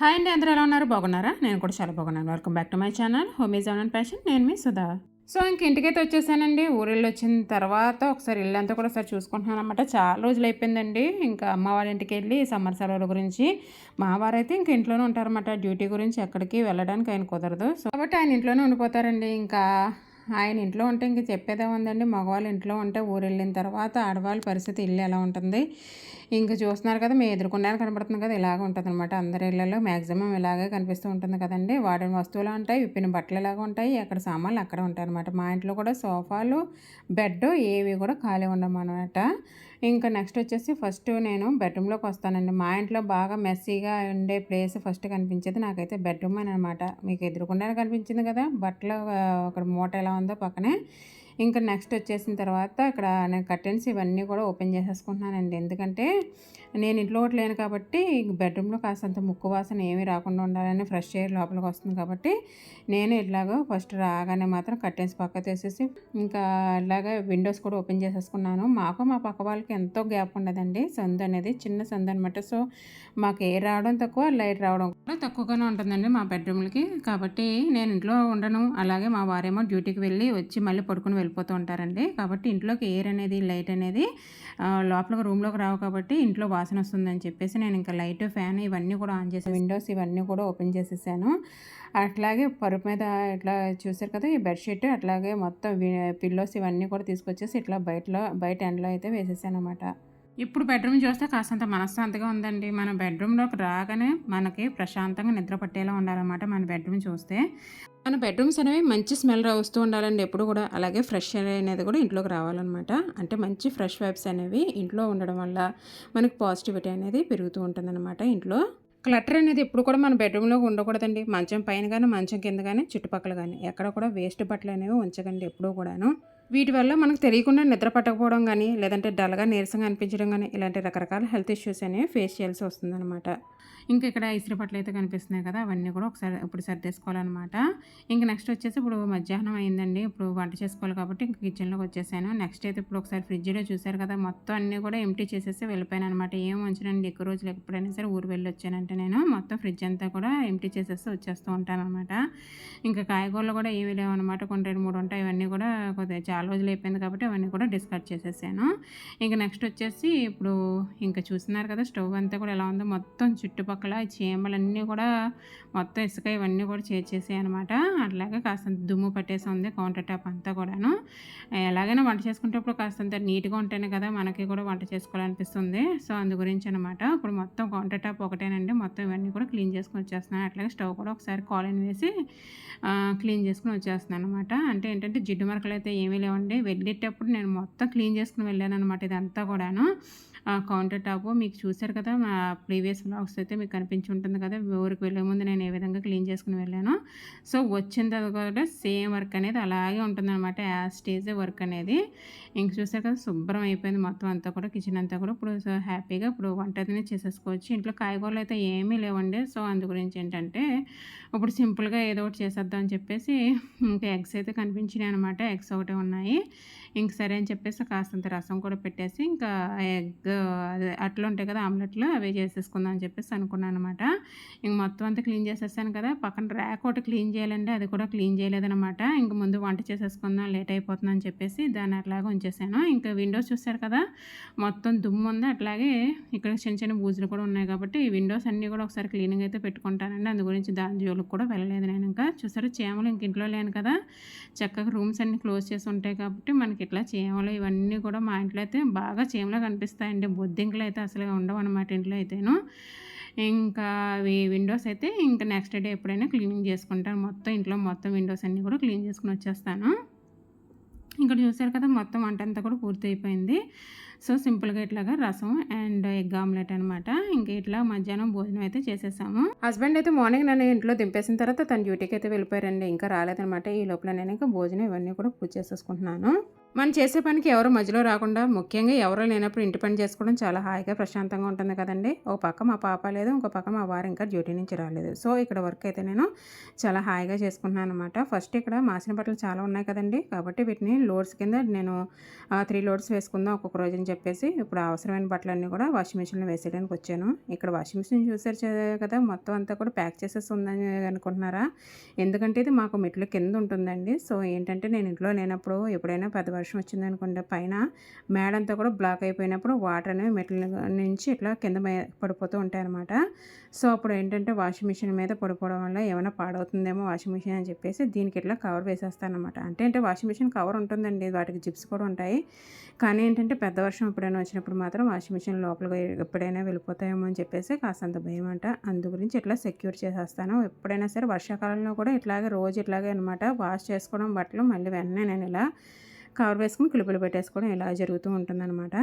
Hi అండి అందరూ ఎలా ఉన్నారు? బాగున్నారా? నేను కూడా చాలా బాగున్నాను. Welcome back to my channel homies on passion నేను మీ సుధా. సో ఇంక ఇంటికైతే వచ్చేసానండి. ఊరిళ్ళు వచ్చిన తర్వాత ఒకసారి ఇల్లు అంతా కూడా ఒకసారి చూసుకుంటున్నాను అనమాట చాలా రోజులు అయిపోయిందండి. ఇంకా అమ్మ వాళ్ళ ఇంటికి వెళ్ళి సమ్మర్ సెలవుల గురించి. మా వారైతే ఇంక ఇంట్లోనే ఉంటారన్నమాట. డ్యూటీ గురించి ఎక్కడికి వెళ్ళడానికి ఆయన కుదరదు. సో కాబట్టి ఆయన ఇంట్లోనే ఉండిపోతారండి. ఇంకా ఆయన ఇంట్లో ఉంటే ఇంక చెప్పేదే ఉందండి. మగవాళ్ళు ఇంట్లో ఉంటే ఊరు వెళ్ళిన తర్వాత ఆడవాళ్ళ పరిస్థితి ఇల్లు ఎలా ఉంటుంది? ఇంక చూస్తున్నారు కదా మీ ఎదుర్కొన్నాను కనబడుతుంది కదా ఇలాగ ఉంటుంది అనమాట అందరి ఇళ్ళలో మ్యాక్సిమం ఇలాగే కనిపిస్తూ ఉంటుంది కదండి. వాడిన వస్తువులు ఉంటాయి విప్పిన బట్టలు ఎలాగ ఉంటాయి అక్కడ సామాన్లు అక్కడ ఉంటాయి అనమాట మా ఇంట్లో కూడా సోఫాలు బెడ్ ఏవి కూడా ఖాళీ ఉండమన్నమాట. ఇంకా నెక్స్ట్ వచ్చేసి ఫస్ట్ నేను బెడ్రూమ్లోకి వస్తానండి. మా ఇంట్లో బాగా మెస్సీగా ఉండే ప్లేస్ ఫస్ట్ కనిపించేది నాకైతే బెడ్రూమ్ అని అనమాట మీకు ఎదురుకుండానే కనిపించింది కదా బట్టలు అక్కడ మూట ఎలా ఉందో పక్కనే. ఇంకా నెక్స్ట్ వచ్చేసిన తర్వాత ఇక్కడ నేను కర్టెన్స్ ఇవన్నీ కూడా ఓపెన్ చేసేసుకుంటున్నానండి. ఎందుకంటే నేను ఇంట్లో ఒకటి లేను కాబట్టి బెడ్రూమ్లో కాస్తంత ముక్కు వాసన ఏమీ రాకుండా ఉండాలని ఫ్రెష్ ఎయిర్ లోపలికి వస్తుంది కాబట్టి నేను ఇలాగో ఫస్ట్ రాగానే మాత్రం కర్టెన్స్ పక్క తీసేసి ఇంకా ఇలాగ విండోస్ కూడా ఓపెన్ చేసేసుకున్నాను. మాకు మా పక్క వాళ్ళకి ఎంతో గ్యాప్ ఉండదండి. సందు అనేది చిన్న సందు అనమాట సో మాకు ఎయిర్ రావడం తక్కువ లైట్ రావడం కూడా తక్కువగానే ఉంటుందండి మా బెడ్రూమ్లకి. కాబట్టి నేను ఇంట్లో ఉండను. అలాగే మా వారేమో డ్యూటీకి వెళ్ళి వచ్చి మళ్ళీ పడుకుని వెళ్ళిపోతూ ఉంటారండి. కాబట్టి ఇంట్లోకి ఎయిర్ అనేది లైట్ అనేది లోపలికి రూమ్లోకి రావు కాబట్టి ఇంట్లో వాసన వస్తుందని చెప్పేసి నేను ఇంకా లైట్ ఫ్యాన్ ఇవన్నీ కూడా ఆన్ చేసి విండోస్ ఇవన్నీ కూడా ఓపెన్ చేసేసాను. అట్లాగే పరుపు మీద ఇట్లా చూసారు కదా ఈ బెడ్షీట్ అట్లాగే మొత్తం పిల్లోస్ ఇవన్నీ కూడా తీసుకొచ్చేసి ఇట్లా బయటలో బయట ఎండలో అయితే వేసేసాను అనమాట ఇప్పుడు బెడ్రూమ్ చూస్తే కాస్తంత మనశ్శాంతిగా ఉందండి. మన బెడ్రూమ్లోకి రాగానే మనకి ప్రశాంతంగా నిద్ర పట్టేలా ఉండాలన్నమాట మన బెడ్రూమ్ చూస్తే. మన బెడ్రూమ్స్ అనేవి మంచి స్మెల్ వస్తూ ఉండాలండి ఎప్పుడు కూడా. అలాగే ఫ్రెష్ అనేది కూడా ఇంట్లోకి రావాలన్నమాట. అంటే మంచి ఫ్రెష్ వైబ్స్ అనేవి ఇంట్లో ఉండడం వల్ల మనకి పాజిటివిటీ అనేది పెరుగుతూ ఉంటుందన్నమాట ఇంట్లో. క్లటర్ అనేది ఎప్పుడు కూడా మన బెడ్రూమ్లో ఉండకూడదండి. మంచం పైన కానీ మంచం కింద కానీ చుట్టుపక్కల కానీ ఎక్కడ కూడా వేస్ట్ బట్టలు అనేవి ఉంచకండి ఎప్పుడూ కూడాను. వీటి వల్ల మనకు తెలియకుండా నిద్ర పట్టకపోవడం కానీ లేదంటే డల్గా నీరసంగా అనిపించడం కానీ ఇలాంటి రకరకాల హెల్త్ ఇష్యూస్ అనేవి ఫేస్ చేయాల్సి వస్తుందన్నమాట. ఇంకా ఇక్కడ ఇసురు పట్లు అయితే కనిపిస్తున్నాయి కదా అవన్నీ కూడా ఒకసారి ఇప్పుడు సర్దేసుకోవాలన్నమాట. ఇంకా నెక్స్ట్ వచ్చేసి ఇప్పుడు మధ్యాహ్నం అయిందండి ఇప్పుడు వంట చేసుకోవాలి కాబట్టి ఇంకా కిచెన్లోకి వచ్చేసాను. నెక్స్ట్ అయితే ఇప్పుడు ఒకసారి ఫ్రిడ్జ్లో చూశారు కదా మొత్తం అన్నీ కూడా ఎంటీ చేసేసి వెళ్ళిపోయాను అనమాట ఏం ఉంచనండి ఎక్కువ రోజులు ఎప్పుడైనా సరే ఊరు వెళ్ళి వచ్చానంటే నేను. మొత్తం ఫ్రిడ్జ్ అంతా కూడా ఎంటీ చేసేసి వచ్చేస్తూ ఉంటాను అనమాట ఇంకా కాయగూరలు కూడా ఏమి లేవు అనమాట కొన్ని రెండు మూడు ఉంటాయి ఇవన్నీ కూడా కొద్దిగా చాలా రోజులు అయిపోయింది కాబట్టి అవన్నీ కూడా డిస్కట్ చేసేసాను. ఇంకా నెక్స్ట్ వచ్చేసి ఇప్పుడు ఇంకా చూస్తున్నారు కదా స్టవ్ అంతా కూడా ఎలా ఉందో మొత్తం చుట్టుపక్కల చీమలన్నీ కూడా మొత్తం ఇసుక ఇవన్నీ కూడా చేర్చేసాయి అనమాట అట్లాగే కాస్తంత దుమ్ము పట్టేసి ఉంది కౌంటర్ టాప్ అంతా కూడాను. ఎలాగైనా వంట చేసుకునేటప్పుడు కాస్తంత నీట్గా ఉంటేనే కదా మనకి కూడా వంట చేసుకోవాలనిపిస్తుంది. సో అందు గురించి అనమాట ఇప్పుడు మొత్తం కౌంటర్ టాప్ ఒకటేనండి. మొత్తం ఇవన్నీ కూడా క్లీన్ చేసుకొని వచ్చేస్తున్నాను. అట్లాగే స్టవ్ కూడా ఒకసారి కాలిన్ వేసి క్లీన్ చేసుకుని వచ్చేస్తున్నాను అనమాట అంటే ఏంటంటే జిడ్డు మరకలు అయితే ఏమీ లేవండి. వెళ్ళేటప్పుడు నేను మొత్తం క్లీన్ చేసుకుని వెళ్ళాను అనమాట ఇదంతా కూడాను. కౌంటర్ టాప్ మీకు చూశారు కదా మా ప్రీవియస్ బ్లాగ్స్ అయితే మీకు కనిపించి ఉంటుంది కదా ఊరికి వెళ్ళే ముందు నేను ఏ విధంగా క్లీన్ చేసుకుని వెళ్ళాను. సో వచ్చిన తర్వాత కూడా సేమ్ వర్క్ అనేది అలాగే ఉంటుందన్నమాట యాజ్ స్టేజ్ వర్క్ అనేది. ఇంక చూసారు కదా శుభ్రం అయిపోయింది మొత్తం అంతా కూడా కిచెన్ అంతా కూడా. ఇప్పుడు హ్యాపీగా ఇప్పుడు వంట అనేది చేసేసుకోవచ్చు. ఇంట్లో కాయగూరలు అయితే ఏమీ లేవండి. సో అందు గురించి ఏంటంటే ఇప్పుడు సింపుల్గా ఏదో ఒకటి చేసేద్దాం అని చెప్పేసి ఇంకా ఎగ్స్ అయితే కనిపించినాయి అనమాట ఎగ్స్ ఒకటే ఉన్నాయి. ఇంక సరే అని చెప్పేసి కాస్తంత రసం కూడా పెట్టేసి ఇంకా ఎగ్ అట్లా ఉంటాయి కదా ఆమ్లెట్లు అవే చేసేసుకుందాం అని చెప్పేసి అనుకున్నాను అనమాట ఇంక మొత్తం అంతా క్లీన్ చేసేసాను కదా పక్కన ర్యాక్ ఒకటి క్లీన్ చేయాలండి అది కూడా క్లీన్ చేయలేదనమాట ఇంక ముందు వంట చేసేసుకుందాం లేట్ అయిపోతుందని చెప్పేసి దాన్ని అట్లాగే ఉంచేసాను. ఇంకా విండోస్ చూసారు కదా మొత్తం దుమ్ము ఉంది. అట్లాగే ఇక్కడ చిన్న చిన్న బూజులు కూడా ఉన్నాయి కాబట్టి ఈ విండోస్ అన్నీ కూడా ఒకసారి క్లీనింగ్ అయితే పెట్టుకుంటానండి. అందు గురించి దాని జోలికి కూడా వెళ్ళలేదు నేను ఇంకా. చూసారు చేమలు ఇంక ఇంట్లో లేను కదా చక్కగా రూమ్స్ అన్నీ క్లోజ్ చేసి ఉంటాయి కాబట్టి మనకి ఇట్లా చీమలు ఇవన్నీ కూడా మా ఇంట్లో అయితే బాగా చీమలు కనిపిస్తాయండి. బొద్దింకలు అయితే అసలు ఉండవు అనమాట ఇంట్లో అయితేను. ఇంకా అవి విండోస్ అయితే ఇంకా నెక్స్ట్ డే ఎప్పుడైనా క్లీనింగ్ చేసుకుంటాను మొత్తం ఇంట్లో మొత్తం విండోస్ అన్నీ కూడా క్లీన్ చేసుకుని వచ్చేస్తాను. ఇక్కడ చూసారు కదా మొత్తం వంట అంతా కూడా పూర్తి అయిపోయింది. సో సింపుల్గా ఇట్లాగా రసం అండ్ ఎగ్ ఆమ్లెట్ అనమాట ఇంకా ఇట్లా మధ్యాహ్నం భోజనం అయితే చేసేసాము. హస్బెండ్ అయితే మార్నింగ్ నన్ను ఇంట్లో దింపేసిన తర్వాత తన డ్యూటీకి అయితే వెళ్ళిపోయారండి. ఇంకా రాలేదనమాట ఈ లోపల నేను ఇంకా భోజనం ఇవన్నీ కూడా పూజ చేసేసుకుంటున్నాను. మనం చేసే పనికి ఎవరు మధ్యలో రాకుండా ముఖ్యంగా ఎవరు లేనప్పుడు ఇంటి పని చేసుకోవడం చాలా హాయిగా ప్రశాంతంగా ఉంటుంది కదండి. ఒక పక్క మా పాప లేదు ఇంకో పక్క మా వారు ఇంకా డ్యూటీ నుంచి రాలేదు. సో ఇక్కడ వర్క్ అయితే నేను చాలా హాయిగా చేసుకుంటున్నాను అనమాట ఫస్ట్ ఇక్కడ మాసిన బట్టలు చాలా ఉన్నాయి కదండి. కాబట్టి వీటిని లోడ్స్ కింద నేను త్రీ లోడ్స్ వేసుకుందాం ఒక్కొక్క రోజు అని చెప్పేసి. ఇప్పుడు అవసరమైన బట్టలన్నీ కూడా వాషింగ్ మిషన్లో వేసేయడానికి వచ్చాను. ఇక్కడ వాషింగ్ మిషన్ చూసారు కదా మొత్తం అంతా కూడా ప్యాక్ చేసేసి ఉందని అనుకుంటున్నారా? ఎందుకంటే ఇది మాకు మెట్లు కింద ఉంటుందండి. సో ఏంటంటే నేను ఇంట్లో లేనప్పుడు ఎప్పుడైనా పెద్ద వర్షం వచ్చింది అనుకోండి పైన మేడంతా కూడా బ్లాక్ అయిపోయినప్పుడు వాటర్ అనేవి మెట్ల నుంచి ఇట్లా కింద పడిపోతూ ఉంటాయి అనమాట సో అప్పుడు ఏంటంటే వాషింగ్ మిషన్ మీద పడిపోవడం వల్ల ఏమైనా పాడవుతుందేమో వాషింగ్ మిషన్ అని చెప్పేసి దీనికి ఇట్లా కవర్ వేసేస్తానమాట అంటే అంటే వాషింగ్ మిషన్ కవర్ ఉంటుందండి వాటికి జిప్స్ కూడా ఉంటాయి. కానీ ఏంటంటే పెద్ద వర్షం ఎప్పుడైనా వచ్చినప్పుడు మాత్రం వాషింగ్ మిషన్ లోపలికి ఎప్పుడైనా వెళ్ళిపోతాయేమో అని చెప్పేసి కాస్త భయం అంట అందు గురించి ఇట్లా సెక్యూర్ చేసేస్తాను. ఎప్పుడైనా సరే వర్షాకాలంలో కూడా ఇట్లాగే రోజు ఇట్లాగే అనమాట వాష్ చేసుకోవడం బట్టలు మళ్ళీ వెంటనే నేను ఇలా కవర్ వేసుకుని క్లిప్పులు పెట్టేసుకోవడం ఇలా జరుగుతూ ఉంటుందన్నమాట.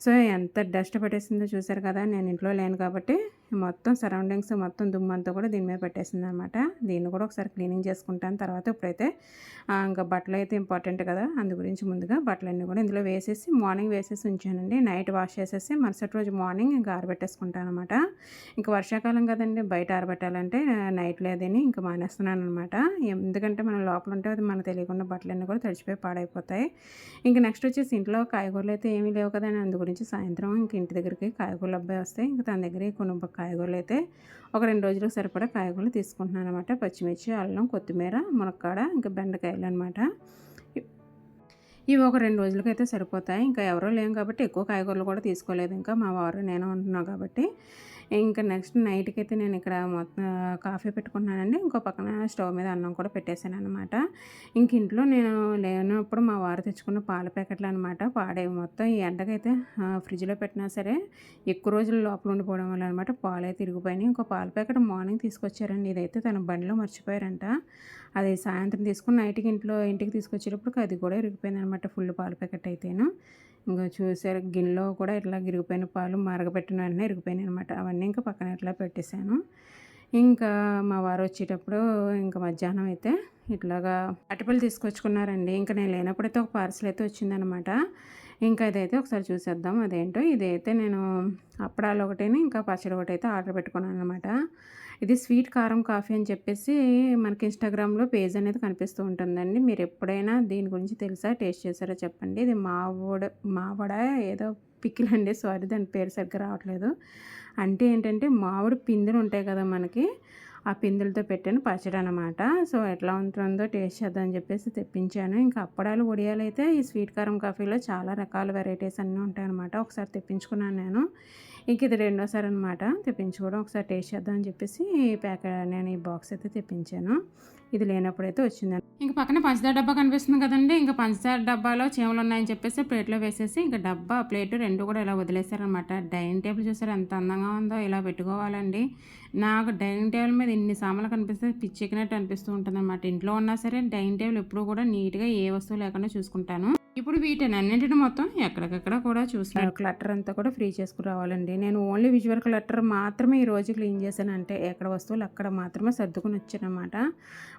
సో ఎంత డస్ట్ పట్టేసిందో చూసారు కదా నేను ఇంట్లో లేను కాబట్టి మొత్తం సరౌండింగ్స్ మొత్తం దుమ్ము అంతా కూడా దీని మీద పెట్టేసింది అనమాట దీన్ని కూడా ఒకసారి క్లీనింగ్ చేసుకుంటాను. తర్వాత ఇప్పుడైతే ఇంకా బట్టలు అయితే ఇంపార్టెంట్ కదా అందు గురించి ముందుగా బట్టలన్నీ కూడా ఇందులో వేసేసి మార్నింగ్ వేసేసి ఉంచానండి. నైట్ వాష్ చేసేసి మరుసటి రోజు మార్నింగ్ ఇంకా ఆరబెట్టేసుకుంటాను అనమాట ఇంకా వర్షాకాలం కదండి బయట ఆరబెట్టాలంటే నైట్ లేదని ఇంకా మానేస్తున్నాను అనమాట ఎందుకంటే మనం లోపల ఉంటే అది మనకు తెలియకుండా బట్టలన్నీ కూడా తడిచిపోయి పాడైపోతాయి. ఇంకా నెక్స్ట్ వచ్చేసి ఇంట్లో కాయగూరలు అయితే ఏమీ లేవు కదా అందుకు అందు గురించి సాయంత్రం ఇంక ఇంటి దగ్గరికి కాయగూరలు అబ్బాయి వస్తాయి. ఇంకా తన దగ్గర కొన్ని కాయగూరలు అయితే ఒక రెండు రోజులకు సరిపడా కాయగూరలు తీసుకుంటున్నాను అనమాట పచ్చిమిర్చి అల్లం కొత్తిమీర మునక్కాడ ఇంకా బెండకాయలు అనమాట ఇవి ఒక రెండు రోజులకి అయితే సరిపోతాయి. ఇంకా ఎవరో లేం కాబట్టి ఎక్కువ కాయగూరలు కూడా తీసుకోలేదు. ఇంకా మా వారు నేను ఉంటున్నాం కాబట్టి ఇంకా నెక్స్ట్ నైట్కి అయితే నేను ఇక్కడ మొత్తం కాఫీ పెట్టుకున్నానండి ఇంకో పక్కన స్టవ్ మీద అన్నం కూడా పెట్టేశాను అనమాట ఇంక ఇంట్లో నేను లేనప్పుడు మా వారు తెచ్చుకున్న పాల ప్యాకెట్లు అనమాట పాడేవి మొత్తం ఈ ఎండకైతే ఫ్రిడ్జ్లో పెట్టినా సరే ఎక్కువ రోజులు లోపల ఉండిపోవడం వల్ల అనమాట పాలు అయితే తిరిగిపోయినాయి. ఇంకో పాల ప్యాకెట్ మార్నింగ్ తీసుకొచ్చారండి. ఇదైతే తన బండిలో మర్చిపోయారంట. అది సాయంత్రం తీసుకుని నైట్కి ఇంట్లో ఇంటికి తీసుకొచ్చేటప్పుడు అది కూడా ఇరిగిపోయింది అనమాట ఫుల్ పాల ప్యాకెట్ అయితేను. ఇంకా చూసారు గిన్నెలో కూడా ఇట్లా ఇరిగిపోయిన పాలు మరగపెట్టిన వెంటనే ఇరిగిపోయినాయి అనమాట అవన్నీ ఇంకా పక్కన ఇట్లా పెట్టేశాను. ఇంకా మా వారు వచ్చేటప్పుడు ఇంకా మధ్యాహ్నం అయితే ఇట్లాగా అటుపళ్ళు తీసుకొచ్చుకున్నారండి. ఇంకా నేను లేనప్పుడైతే ఒక పార్సల్ అయితే వచ్చిందనమాట ఇంకా ఇదైతే ఒకసారి చూసేద్దాం. అదేంటో ఇదైతే నేను అప్పడాలు ఒకటేనే ఇంకా పచ్చడి ఒకటి అయితే ఆర్డర్ పెట్టుకున్నాను అనమాట ఇది స్వీట్ కారం కాఫీ అని చెప్పేసి మనకి ఇన్స్టాగ్రామ్లో పేజ్ అనేది కనిపిస్తూ ఉంటుందండి. మీరు ఎప్పుడైనా దీని గురించి తెలుసా టేస్ట్ చేశారో చెప్పండి. ఇది మావోడ మావడ ఏదో పికిల్ అండి సారీ దాని పేరు సరిగ్గా రావట్లేదు. అంటే ఏంటంటే మామిడి పిందెలు ఉంటాయి కదా మనకి ఆ పిందులతో పెట్టాను పచ్చడి అనమాట సో ఎట్లా ఉంటుందో టేస్ట్ చేద్దామని చెప్పేసి తెప్పించాను. ఇంకా అప్పడాలు ఒడియాలైతే అయితే ఈ స్వీట్ కారం కాఫీలో చాలా రకాల వెరైటీస్ అన్నీ ఉంటాయి అనమాట ఒకసారి తెప్పించుకున్నాను నేను. ఇంక ఇది రెండోసారి అనమాట తెప్పించుకోవడం ఒకసారి టేస్ట్ చేద్దాం అని చెప్పేసి ఈ ప్యాకెట్ నేను ఈ బాక్స్ అయితే తెప్పించాను. ఇది లేనప్పుడైతే వచ్చింది ఇంకా పక్కన పంచదార డబ్బా కనిపిస్తుంది కదండి. ఇంకా పంచదార డబ్బాలో చీమలు ఉన్నాయని చెప్పేసి ప్లేట్లో వేసేసి ఇంకా డబ్బా ప్లేట్ రెండు కూడా ఇలా వదిలేశారనమాట డైనింగ్ టేబుల్ చూసారు ఎంత అందంగా ఉందో ఇలా పెట్టుకోవాలండి. నాకు డైనింగ్ టేబుల్ మీద ఇన్ని సామాన్లు కనిపిస్తే పిచ్చెక్కినట్టు అనిపిస్తూ ఉంటుంది అనమాట ఇంట్లో ఉన్నా సరే డైనింగ్ టేబుల్ ఎప్పుడు కూడా నీట్గా ఏ వస్తువు లేకుండా చూసుకుంటాను. ఇప్పుడు వీటిని అన్నింటిని మొత్తం ఎక్కడికక్కడ కూడా చూసిన క్లటర్ అంతా కూడా ఫ్రీ చేసుకుని రావాలండి నేను ఓన్లీ విజువల్ క్లటర్ మాత్రమే ఈ రోజు క్లీన్ చేశానంటే ఎక్కడ వస్తువులు అక్కడ మాత్రమే సర్దుకుని వచ్చానమాట.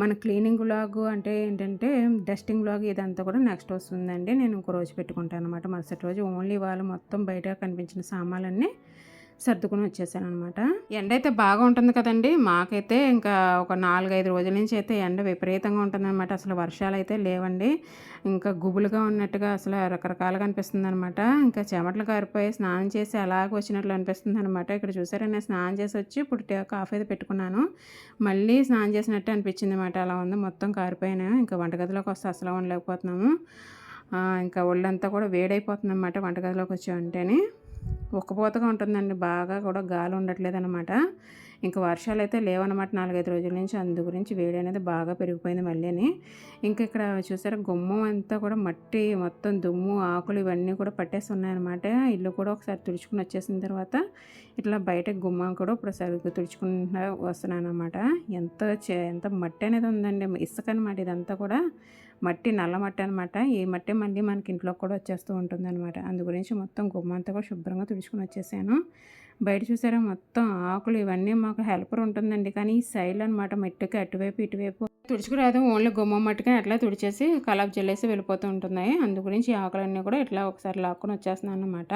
మన క్లీనింగ్ బ్లాగ్ అంటే ఏంటంటే డస్టింగ్ బ్లాగ్ ఇదంతా కూడా నెక్స్ట్ వస్తుందండి. నేను ఇంకో రోజు పెట్టుకుంటాను అనమాట మరుసటి రోజు ఓన్లీ వాళ్ళు మొత్తం బయట కనిపించిన సామాన్లన్నీ సర్దుకుని వచ్చేసాను అనమాట ఎండ అయితే బాగా ఉంటుంది కదండి. మాకైతే ఇంకా ఒక నాలుగైదు రోజుల నుంచి అయితే ఎండ విపరీతంగా ఉంటుందన్నమాట. అసలు వర్షాలు అయితే లేవండి. ఇంకా గుబులుగా ఉన్నట్టుగా అసలు రకరకాలుగా అనిపిస్తుంది అనమాట ఇంకా చెమటలు కారిపోయి స్నానం చేసి అలాగ వచ్చినట్లు అనిపిస్తుంది అనమాట ఇక్కడ చూసారా నేను స్నానం చేసి వచ్చి ఇప్పుడు కాఫీ అయితే పెట్టుకున్నాను. మళ్ళీ స్నానం చేసినట్టు అనిపించింది అనమాట అలా ఉంది మొత్తం కారిపోయినా. ఇంకా వంటగదిలోకి వస్తే అసలు ఉండలేకపోతున్నాము. ఇంకా ఒళ్ళంతా కూడా వేడైపోతుంది అనమాట వంటగదిలోకి వచ్చామంటేనే ఉక్కపోతగా ఉంటుందండి. బాగా కూడా గాలి ఉండట్లేదు అనమాట ఇంకా వర్షాలు అయితే లేవన్నమాట నాలుగైదు రోజుల నుంచి. అందు గురించి వేడి అనేది బాగా పెరిగిపోయింది మళ్ళీని. ఇంకా ఇక్కడ చూసారా గుమ్మం అంతా కూడా మట్టి మొత్తం దుమ్ము ఆకులు ఇవన్నీ కూడా పట్టేసి ఉన్నాయన్నమాట ఇల్లు కూడా ఒకసారి తుడుచుకుని వచ్చేసిన తర్వాత ఇట్లా బయట గుమ్మం కూడా ఇప్పుడు సరిగ్గా తుడుచుకుంటా వస్తున్నాను అనమాట ఎంత చే- ఎంత మట్టి అనేది ఉందండి. ఇసుక అనమాట ఇదంతా కూడా. మట్టి నల్ల మట్టి అనమాట ఈ మట్టి మళ్ళీ మనకి ఇంట్లో కూడా వచ్చేస్తూ ఉంటుంది అనమాట అందు గురించి మొత్తం గుమ్మంతా కూడా శుభ్రంగా తుడుచుకుని వచ్చేసాను. బయట చూసారా మొత్తం ఆకులు ఇవన్నీ మాకు హెల్పర్ ఉంటుందండి. కానీ ఈ సైడ్ అనమాట మెట్టుకి అటువైపు ఇటువైపు తుడుచుకురాదు. ఓన్లీ గుమ్మం మట్టుగా అట్లా తుడిచేసి కలాబ్ జల్లేసి వెళ్ళిపోతూ ఉంటున్నాయి. అందు గురించి ఈ ఆకులన్నీ కూడా ఇట్లా ఒకసారి లాక్కొని వచ్చేస్తున్నాను అనమాట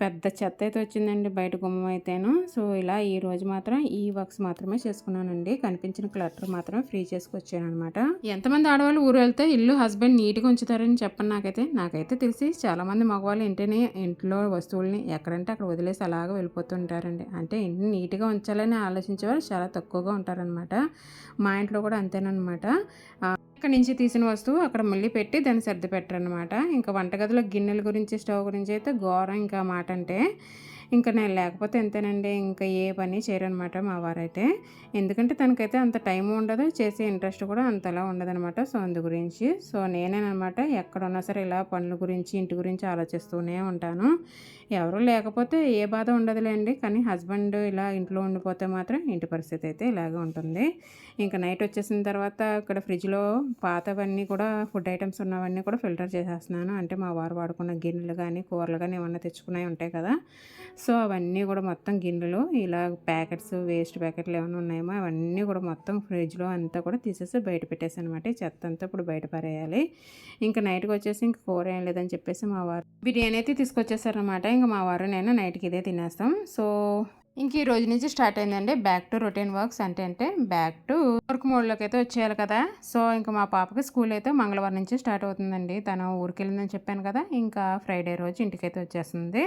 పెద్ద చెత్త అయితే వచ్చిందండి బయట గుమ్మం అయితేను. సో ఇలా ఈ రోజు మాత్రం ఈ వర్క్స్ మాత్రమే చేసుకున్నానండి. కనిపించిన క్లటర్ మాత్రమే ఫ్రీ చేసుకొచ్చాను అనమాట ఎంతమంది ఆడవాళ్ళు ఊరు వెళ్తే ఇల్లు హస్బెండ్ నీట్గా ఉంచుతారని చెప్పండి నాకైతే నాకైతే తెలిసి చాలామంది మగవాళ్ళు ఇంటిని ఇంట్లో వస్తువుల్ని ఎక్కడంటే అక్కడ వదిలేసి అలాగ వెళ్ళిపోతుంటారండి. అంటే ఇంటిని నీట్గా ఉంచాలని ఆలోచించేవారు చాలా తక్కువగా ఉంటారనమాట మా ఇంట్లో కూడా అంతేనమాట అక్కడి నుంచి తీసిన వస్తువు అక్కడ మళ్ళీ పెట్టి దాన్ని సర్ది పెట్టరనమాట ఇంకా వంటగదిలో గిన్నెల గురించి స్టవ్ గురించి అయితే ఘోరం ఇంకా మాట అంటే. ఇంకా నేను లేకపోతే ఎంతేనండి ఇంకా ఏ పని చేయరనమాట మా వారైతే. ఎందుకంటే తనకైతే అంత టైం ఉండదు చేసే ఇంట్రెస్ట్ కూడా అంతలా ఉండదనమాట. సో అందు గురించి. సో నేనేనమాట ఎక్కడున్నా సరే ఇలా పనుల గురించి ఇంటి గురించి ఆలోచిస్తూనే ఉంటాను. ఎవరు లేకపోతే ఏ బాధ ఉండదులేండి. కానీ హస్బెండ్ ఇలా ఇంట్లో ఉండిపోతే మాత్రం ఇంటి పరిస్థితి అయితే ఇలాగే ఉంటుంది. ఇంకా నైట్ వచ్చేసిన తర్వాత ఇక్కడ ఫ్రిడ్జ్లో పాతవన్నీ కూడా ఫుడ్ ఐటమ్స్ ఉన్నవన్నీ కూడా ఫిల్టర్ చేసేస్తున్నాను. అంటే మా వారు వాడుకున్న గిన్నెలు కానీ కూరలు కానీ ఏమన్నా తెచ్చుకున్నాయి ఉంటాయి కదా. సో అవన్నీ కూడా మొత్తం గిన్నెలు ఇలా ప్యాకెట్స్ వేస్ట్ ప్యాకెట్లు ఏమైనా ఉన్నాయేమో అవన్నీ కూడా మొత్తం ఫ్రిడ్జ్లో అంతా కూడా తీసేసి బయట పెట్టేసి అనమాట చెత్త అంతా ఇప్పుడు బయట పారేయాలి. ఇంకా నైట్కి వచ్చేసి ఇంక కూర ఏం లేదని చెప్పేసి మా వారు బిర్యానీ అయితే తీసుకొచ్చేసారనమాట ఇంకా మా వారు నేను నైట్కి ఇదే తినేస్తాం. సో ఇంక ఈ రోజు నుంచి స్టార్ట్ అయిందండి. బ్యాక్ టు రొటీన్ వర్క్స్ అంటే అంటే బ్యాక్ టు వర్క్ మోడ్లోకి అయితే వచ్చేయాలి కదా. సో ఇంకా మా పాపకి స్కూల్ అయితే మంగళవారం నుంచి స్టార్ట్ అవుతుందండి. తను ఊరికి వెళ్ళిందని చెప్పాను కదా. ఇంకా ఫ్రైడే రోజు ఇంటికైతే వచ్చేస్తుంది.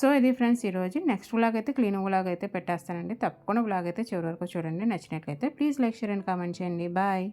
సో ఇది ఫ్రెండ్స్ ఈరోజు నెక్స్ట్ వ్లాగ్ అయితే క్లీన్ వ్లాగ్ అయితే పెట్టేస్తానండి. తప్పకుండా వ్లాగ్ అయితే చివరి వరకు చూడండి. నచ్చినట్లయితే please like share and comment చేయండి. బాయ్.